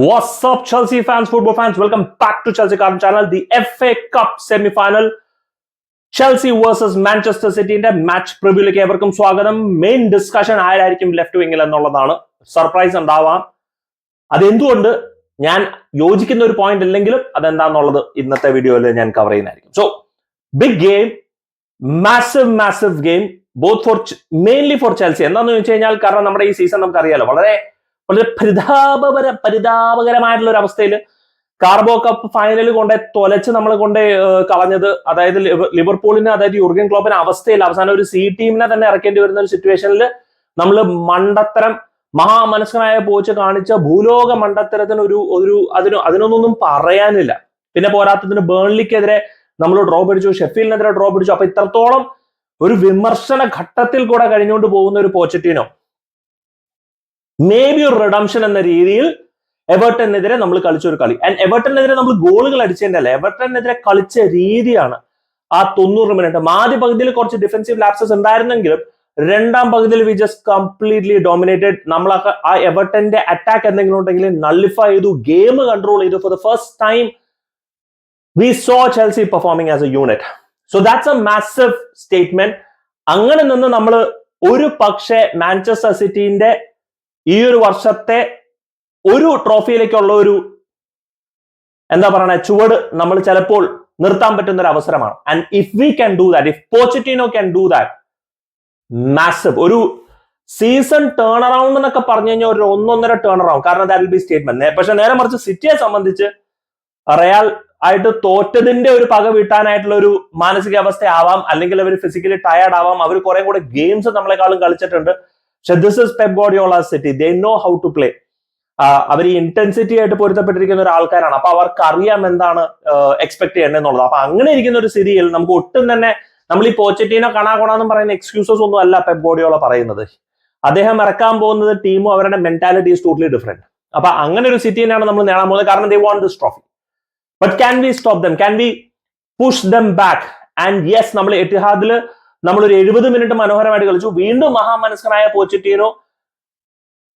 What's up, Chelsea fans, football fans? Welcome back to Chelsea Card channel. The FA Cup semi-final. Chelsea versus Manchester സിറ്റിന്റെ match പ്രിവ്യൂലേക്ക് ഏവർക്കും സ്വാഗതം. Main discussion ആരായിരിക്കും left വിങ്ങിൽ എന്നുള്ളതാണ്. Surprise ഉണ്ടാവാം. അതെന്തുകൊണ്ട് ഞാൻ യോജിക്കുന്ന ഒരു പോയിന്റ് ഇല്ലെങ്കിലും അതെന്താന്നുള്ളത് ഇന്നത്തെ വീഡിയോയിൽ ഞാൻ കവർ ചെയ്യുന്നതായിരിക്കും. So big game massive massive game both for mainly for Chelsea എന്താണെന്ന് ചോദിച്ചു കഴിഞ്ഞാൽ കാരണം നമ്മുടെ ഈ സീസൺ നമുക്കറിയാലോ വളരെ വളരെ പരിതാപകര പരിതാപകരമായിട്ടുള്ള ഒരു അവസ്ഥയിൽ കാർബോ കപ്പ് ഫൈനൽ കൊണ്ട് തൊലച്ച് നമ്മൾ കൊണ്ട് കളഞ്ഞത്. അതായത് ലിവർപൂളിനെ അതായത് യുർഗൻ ക്ലോപ്പിന് അവസ്ഥയിൽ അവസാനം ഒരു സി ടീമിനെ തന്നെ ഇറക്കേണ്ടി വരുന്ന ഒരു സിറ്റുവേഷനിൽ നമ്മൾ മണ്ടത്തരം മഹാമനസ്കനായ പോച്ച് കാണിച്ച ഭൂലോക മണ്ടത്തരത്തിന് ഒരു ഒരു അതിന് അതിനൊന്നും പറയാനില്ല. പിന്നെ പോരാത്തതിന് ബേൺലിക്കെതിരെ നമ്മൾ ഡ്രോ പിടിച്ചു ഷെഫീലിനെതിരെ ഡ്രോ പിടിച്ചു. അപ്പൊ ഇത്രത്തോളം ഒരു വിമർശന ഘട്ടത്തിൽ കൂടെ കഴിഞ്ഞുകൊണ്ട് പോകുന്ന ഒരു പോച്ചറ്റീനോ മേ ബി ഒരു റിഡംഷൻ എന്ന രീതിയിൽ എവർട്ടനെതിരെ നമ്മൾ കളിച്ച ഒരു കളി. ആൻഡ് എവർട്ടനെതിരെ നമ്മൾ ഗോളുകൾ അടിച്ചതിന്റെ അല്ല എവർട്ടനെതിരെ കളിച്ച രീതിയാണ് ആ തൊണ്ണൂറ് മിനിറ്റ് ആദ്യ പകുതിയിൽ കുറച്ച് ഡിഫൻസീവ് ലാപ്സസ് ഉണ്ടായിരുന്നെങ്കിലും രണ്ടാം പകുതിയിൽ വി ജസ്റ്റ് കംപ്ലീറ്റ്ലി ഡോമിനേറ്റഡ് നമ്മൾ ആ എവർട്ടന്റെ അറ്റാക്ക് എന്തെങ്കിലും ഉണ്ടെങ്കിൽ നള്ളിഫൈ ചെയ്തു ഗെയിം കൺട്രോൾ ചെയ്തു. For the first time we saw Chelsea performing as a unit so that's a massive statement അങ്ങനെ നിന്ന് നമ്മൾ ഒരു പക്ഷേ മാഞ്ചസ്റ്റർ സിറ്റിന്റെ ഈ ഒരു വർഷത്തെ ഒരു ട്രോഫിയിലേക്കുള്ള ഒരു എന്താ പറയണ ചുവട് നമ്മൾ ചിലപ്പോൾ നിർത്താൻ പറ്റുന്ന ഒരു അവസരമാണ്. And if we can do that if Pochettino can do that massive ഒരു സീസൺ ടേൺ അറൗണ്ട് എന്നൊക്കെ പറഞ്ഞു കഴിഞ്ഞാൽ ഒരു ഒന്നൊന്നര ടേൺ അറൗണ്ട് കാരണം ദാറ്റ് വിൽ ബി സ്റ്റേറ്റ്മെന്റ് പക്ഷെ നേരെ മറിച്ച് സിറ്റിയെ സംബന്ധിച്ച് റയാൽ ആയിട്ട് തോറ്റതിന്റെ ഒരു പക വീട്ടാനായിട്ടുള്ള ഒരു മാനസികാവസ്ഥ ആവാം അല്ലെങ്കിൽ അവർ ഫിസിക്കലി ടയർഡ് ആവാം അവർ കുറെ കൂടെ ഗെയിംസ് നമ്മളെക്കാളും കളിച്ചിട്ടുണ്ട്. പക്ഷെ this is Pep Guardiola City they know how to play അവർ ഈ ഇന്റൻസിറ്റി ആയിട്ട് പൊരുത്തപ്പെട്ടിരിക്കുന്ന ഒരു ആൾക്കാരാണ് അപ്പൊ അവർക്ക് അറിയാം എന്താണ് എക്സ്പെക്ട് ചെയ്യേണ്ടത് എന്നുള്ളത് അപ്പൊ അങ്ങനെ ഇരിക്കുന്ന ഒരു സ്ഥിതിയിൽ നമുക്ക് ഒട്ടും തന്നെ നമ്മൾ ഈ പോച്ചറ്റീനോ കണാകൊണാന്നും പറയുന്ന എക്സ്ക്യൂസസ് ഒന്നും അല്ല പെപ് ഗോഡിയോള പറയുന്നത്. അദ്ദേഹം ഇറക്കാൻ പോകുന്നത് ടീമും അവരുടെ മെന്റാലിറ്റി ഈസ് ടോട്ടലി ഡിഫറെന്റ് അപ്പൊ അങ്ങനെ ഒരു സിറ്റിനെയാണ് നമ്മൾ നേടാൻ പോകുന്നത്. കാരണം they won't this trophy but can we stop them can we push them back and yes നമ്മൾ എത്തിഹാദിൽ നമ്മൾ ഒരു എഴുപത് മിനിറ്റ് മനോഹരമായിട്ട് കളിച്ചു. വീണ്ടും മഹാമനസ്കനായ പോച്ചറ്റീനോ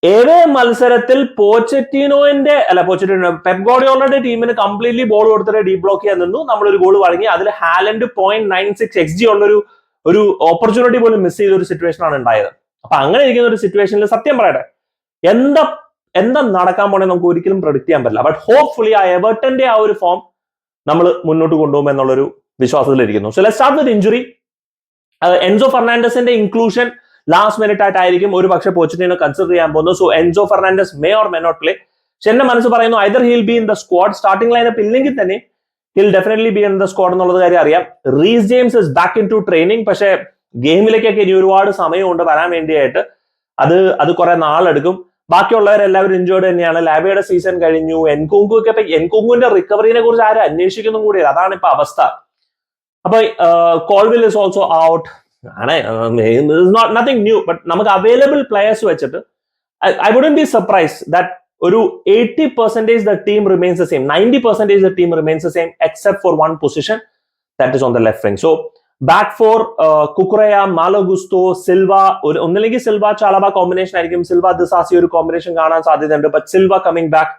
ഏവേ മത്സരത്തിൽ പോച്ചറ്റീനോന്റെ അല്ല പോച്ചറ്റീനോ പെപ്ഗോഡിയോളുടെ ടീമിന് കംപ്ലീറ്റ്ലി ബോൾ കൊടുത്തിട്ട് ഡീ ബ്ലോക്ക് ചെയ്യാൻ നിന്നു. നമ്മളൊരു ഗോൾ വഴങ്ങി. അതിൽ Haaland point nine six x G ഉള്ളൊരു ഒരു ഓപ്പർച്യൂണിറ്റി പോലും മിസ് ചെയ്ത ഒരു സിറ്റുവേഷൻ ആണ് ഉണ്ടായത്. അപ്പൊ അങ്ങനെ ഇരിക്കുന്ന ഒരു സിറ്റുവേഷനിൽ സത്യം പറയട്ടെ എന്താ എന്താ നടക്കാൻ പോണേ നമുക്ക് ഒരിക്കലും പ്രൊഡിക്ട് ചെയ്യാൻ പറ്റില്ല. ബട്ട് ഹോപ്പ്ഫുള്ളി ആ എവർട്ടന്റെ ആ ഒരു ഫോം നമ്മൾ മുന്നോട്ട് കൊണ്ടുപോകും എന്നുള്ളൊരു വിശ്വാസത്തിലിരിക്കുന്നു. So let start with injury Enzo ഫെർണാണ്ടസിന്റെ inclusion last minute ആയിട്ടായിരിക്കും ഒരു പക്ഷേ പോച്ചിറ്റിനെ കൺസിഡർ ചെയ്യാൻ പോകുന്നത്. So Enzo Fernandez may or may not play പക്ഷെ എന്റെ മനസ്സ് പറയുന്നു either he'll be in the squad starting lineup ഇല്ലെങ്കിൽ തന്നെ he'll definitely be in the squad എന്നുള്ളത് കാര്യം അറിയാം. Reece James is back in to training പക്ഷേ ഗെയിമിലേക്കൊക്കെ ഇനി ഒരുപാട് സമയമുണ്ട് വരാൻ വേണ്ടിയായിട്ട്. അത് അത് കുറെ നാളെടുക്കും. ബാക്കിയുള്ളവരെല്ലാവരും ഇഞ്ചോർഡ് തന്നെയാണ്. ലാബിയുടെ സീസൺ കഴിഞ്ഞു. എൻകുങ്കു ഒക്കെ എൻകുങ്കുവിന്റെ റിക്കവറിനെ കുറിച്ച് ആരും അന്വേഷിക്കുന്നു കൂടി അതാണ് ഇപ്പൊ അവസ്ഥ. അപ്പൊ കോൾവിൽ ഇസ് ഓൾസോ ഔട്ട് ആണ് നോട്ട് നത്തിങ് ന്യൂ ബട്ട് നമുക്ക് അവൈലബിൾ പ്ലെയേഴ്സ് വെച്ചിട്ട് I wouldn't be surprise that ഒരു eighty percentage the team remains the same ninety percentage the team remains the same except for one position that is on the left wing so back four Cucurella Malo Gusto Silva ഒരു ഒന്നില്ലെങ്കിൽ Silva Chalobah combination ആയിരിക്കും. Silva Disasi ഒരു combination കാണാൻ സാധ്യതയുണ്ട്. But Silva coming back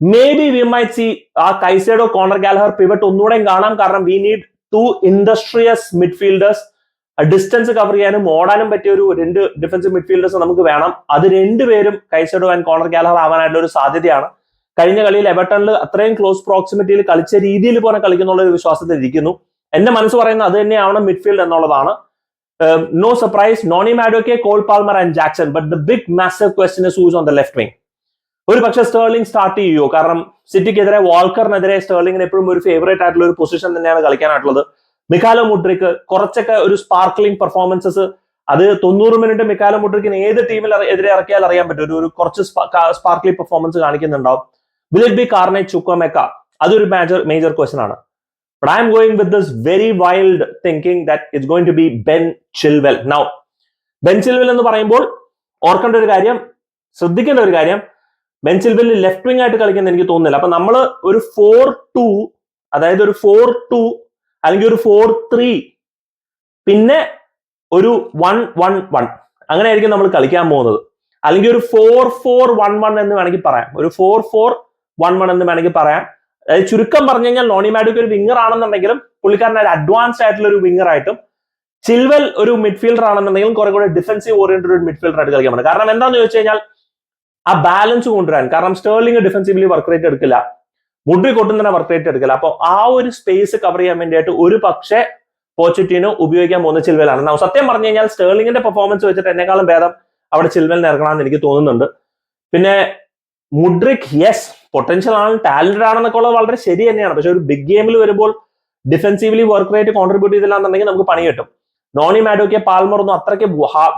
may be we might see ആ Caicedo Conor Gallagher pivot ഒന്നുകൂടെയും കാണാം. കാരണം we need to industrious midfielders distance cover ചെയ്യാനും ഓടാനും പറ്റിയ ഒരു രണ്ട് ഡിഫൻസീവ് മിഡ്ഫീൽഡേഴ്സ് നമുക്ക് വേണം. അത് രണ്ടുപേരും കൈസൈഡോ ആൻഡ് കോണർ ഗാലഹർ ആവാനായിട്ടുള്ള ഒരു സാധ്യതയാണ്. കഴിഞ്ഞ കളിയിൽ എവർട്ടണിൽ അത്രയും ക്ലോസ് പ്രോക്സിമിറ്റിയിൽ കളിച്ച രീതിയിൽ പോലെ കളിക്കുന്നുള്ള ഒരു വിശ്വാസത്തിൽ ഇരിക്കുന്നു. എന്റെ മനസ്സ് പറയുന്നത് അത് തന്നെയാണ് മിഡ്ഫീൽഡ് എന്നുള്ളതാണ്. No surprise Noni Madueke Cole Palmer and Jackson but the big massive question is who's on the left wing ഒരു പക്ഷെ സ്റ്റേർലിംഗ് സ്റ്റാർട്ട് ചെയ്യുമോ കാരണം സിറ്റിക്കെതിരെ വാൾക്കറിനെതിരെ സ്റ്റേർലിംഗിന് എപ്പോഴും ഒരു ഫേവറേറ്റ് ആയിട്ടുള്ള ഒരു പൊസിഷൻ തന്നെയാണ് കളിക്കാനായിട്ടുള്ളത്. മിക്കാലോ മുട്രിക്ക് കുറച്ചൊക്കെ ഒരു സ്പാർക്ലിംഗ് പെർഫോമൻസസ് അത് തൊണ്ണൂറ് മിനിറ്റ് മിക്കാലോ മുട്രിക്കിന് ഏത് ടീമിൽ എതിരെ ഇറക്കിയാൽ അറിയാൻ പറ്റും. ഒരു- കുറച്ച് sparkly performance കാണിക്കുന്നുണ്ടാവും. Will it be Carney Chukwuemeka അതൊരു മേജർ മേജർ ക്വസ്റ്റൻ ആണ്. But I'm going with this very wild thinking that it's going to be Ben Chilwell now Ben Chilwell എന്ന് പറയുമ്പോൾ ഓർക്കേണ്ട ഒരു കാര്യം ശ്രദ്ധിക്കേണ്ട ഒരു കാര്യം ബെൻ ചിൽവെൽ ലെഫ്റ്റ് വിങ് ആയിട്ട് കളിക്കുന്ന എനിക്ക് തോന്നുന്നില്ല. അപ്പൊ നമ്മൾ ഒരു ഫോർ ടു അതായത് ഒരു ഫോർ ടു അല്ലെങ്കിൽ ഒരു ഫോർ ത്രീ പിന്നെ ഒരു വൺ വൺ വൺ അങ്ങനെ ആയിരിക്കും നമ്മൾ കളിക്കാൻ പോകുന്നത്. അല്ലെങ്കിൽ ഒരു ഫോർ ഫോർ വൺ വൺ എന്ന് വേണമെങ്കിൽ പറയാം. ഒരു ഫോർ ഫോർ വൺ വൺ എന്ന് വേണമെങ്കിൽ പറയാം. അതായത് ചുരുക്കം പറഞ്ഞു കഴിഞ്ഞാൽ നോണി മാഡിക്ക് ഒരു വിങ്ങർ ആണെന്നുണ്ടെങ്കിലും പുള്ളിക്കാരൻ ഒരു അഡ്വാൻസ്ഡ് ആയിട്ടുള്ള ഒരു വിങ്ങർ ആയിട്ടും ചിൽവെൽ ഒരു മിഡ്ഫീൽഡർ ആണെന്നുണ്ടെങ്കിലും കുറെ കൂടെ ഡിഫൻസീവ് ഓറിയന്റഡ് ഒരു മിഡ്ഫീൽഡർ ആയിട്ട് കളിക്കാൻ പറ്റും. കാരണം എന്താണെന്ന് ചോദിച്ചു കഴിഞ്ഞാൽ ആ ബാലൻസ് കൊണ്ടുവരാൻ. കാരണം സ്റ്റേർലിംഗ് ഡിഫൻസീവ്ലി വർക്ക് റേറ്റ് എടുക്കില്ല. മുഡ്രി കൊട്ടും തന്നെ വർക്ക് റേറ്റ് എടുക്കില്ല. അപ്പോൾ ആ ഒരു സ്പേസ് കവർ ചെയ്യാൻ വേണ്ടിയിട്ട് ഒരു പക്ഷേ പോച്ചിറ്റീനോ ഉപയോഗിക്കാൻ പോകുന്ന ചിൽവലാണ്. സത്യം പറഞ്ഞു കഴിഞ്ഞാൽ സ്റ്റേർലിംഗിന്റെ പെർഫോമൻസ് വെച്ചിട്ട് എന്നെക്കാളും ഭേദം അവിടെ ചിൽവലിന് ഇറങ്ങണമെന്ന് എനിക്ക് തോന്നുന്നുണ്ട്. പിന്നെ മുഡ്രിക് യെസ് പൊട്ടൻഷ്യൽ ആണ് ടാലന്റഡ് ആണെന്നൊക്കെ ഉള്ളത് വളരെ ശരി തന്നെയാണ്. പക്ഷെ ഒരു ബിഗ് ഗെയിമിൽ വരുമ്പോൾ ഡിഫൻസീവ്ലി വർക്ക് റേറ്റ് കോൺട്രിബ്യൂട്ട് ചെയ്തില്ല എന്നുണ്ടെങ്കിൽ നമുക്ക് പണി കിട്ടും. നോണി മാഡോക്കെ പാൽമർ ഒന്നും അത്രയ്ക്ക്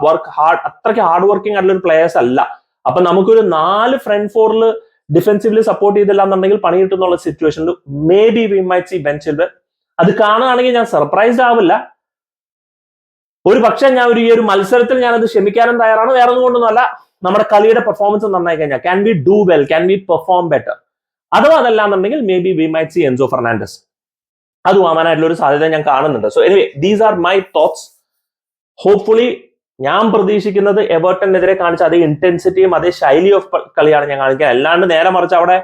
വർക്ക് ഹാർഡ് അത്രയ്ക്ക് ഹാർഡ് വർക്കിംഗ് ആയിട്ടുള്ള ഒരു പ്ലേയേഴ്സ് അല്ല. അപ്പൊ നമുക്കൊരു നാല് ഫ്രണ്ട് ഫോറിൽ ഡിഫെൻസീവ്ലി സപ്പോർട്ട് ചെയ്തില്ല എന്നുണ്ടെങ്കിൽ പണി കിട്ടുന്നുള്ള സിറ്റുവേഷനിൽ may be we might see Ben children അത് കാണുകയാണെങ്കിൽ ഞാൻ സർപ്രൈസ്ഡ് ആവില്ല. ഒരു പക്ഷേ ഞാൻ ഒരു ഈ ഒരു മത്സരത്തിൽ ഞാൻ അത് ക്ഷമിക്കാനും തയ്യാറാണ്. വേറെ ഒന്നും കൊണ്ടൊന്നുമല്ല. നമ്മുടെ കളിയുടെ പെർഫോമൻസ് നന്നായി കഴിഞ്ഞാൽ can we do well can we perform better അഥവാ അതല്ല എന്നുണ്ടെങ്കിൽ may be we might see Enzo Fernandez അത് വാങ്ങാനായിട്ടുള്ള ഒരു സാധ്യത ഞാൻ കാണുന്നുണ്ട്. So anyway these are my thoughts hopefully ഞാൻ പ്രതീക്ഷിക്കുന്നത് എവേർട്ടനെതിരെ കാണിച്ച അതേ ഇന്റൻസിറ്റിയും അതേ ശൈലി ഓഫ് കളിയാണ് ഞാൻ കാണിക്കുക അല്ലാണ്ട് നേരെ മറിച്ച് അവിടെ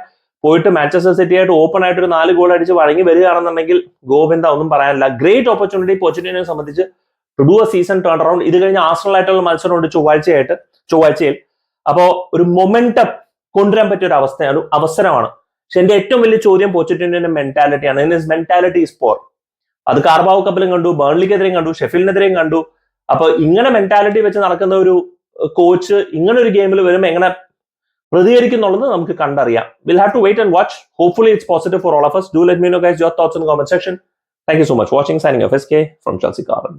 പോയിട്ട് മാഞ്ചസ്റ്റർ സിറ്റി ആയിട്ട് ഓപ്പൺ ആയിട്ട് ഒരു നാല് ഗോൾ അടിച്ച് വഴങ്ങി വരികയാണെന്നുണ്ടെങ്കിൽ ഗോവിന്ദ ഒന്നും പറയാനില്ല. ഗ്രേറ്റ് ഓപ്പർച്യൂണിറ്റി പോച്ചിറ്റിനെ സംബന്ധിച്ച് to do a season turn around ഇത് കഴിഞ്ഞ് ആയിട്ടുള്ള മത്സരമുണ്ട് ചൊവ്വാഴ്ചയായിട്ട് ചൊവ്വാഴ്ചയിൽ. അപ്പോ ഒരു മൊമെന്റം കൊണ്ടുവരാൻ പറ്റിയ ഒരു അവസ്ഥ ഒരു അവസരമാണ്. പക്ഷെ എന്റെ ഏറ്റവും വലിയ ചോദ്യം പോച്ചിറ്റിന്റെ മെന്റാലിറ്റിയാണ് മെന്റാലിറ്റി ഇസ് പോർ അത് കാർബാവ് കപ്പിലും കണ്ടു ബേൺലിക്കെതിരെയും കണ്ടു ഷെഫിലിനെതിരെയും കണ്ടു. അപ്പൊ ഇങ്ങനെ മെന്റാലിറ്റി വെച്ച് നടക്കുന്ന ഒരു കോച്ച് ഇങ്ങനെ ഒരു ഗെയിമിൽ വരുമ്പോൾ എങ്ങനെ പ്രതികരിക്കുന്നുള്ളത് നമുക്ക് കണ്ടറിയാം. Will have to wait and watch hopefully it's positive for all of us. Do let me know guys your thoughts in comment section thank you so much watching signing off S K from Chelsea Garden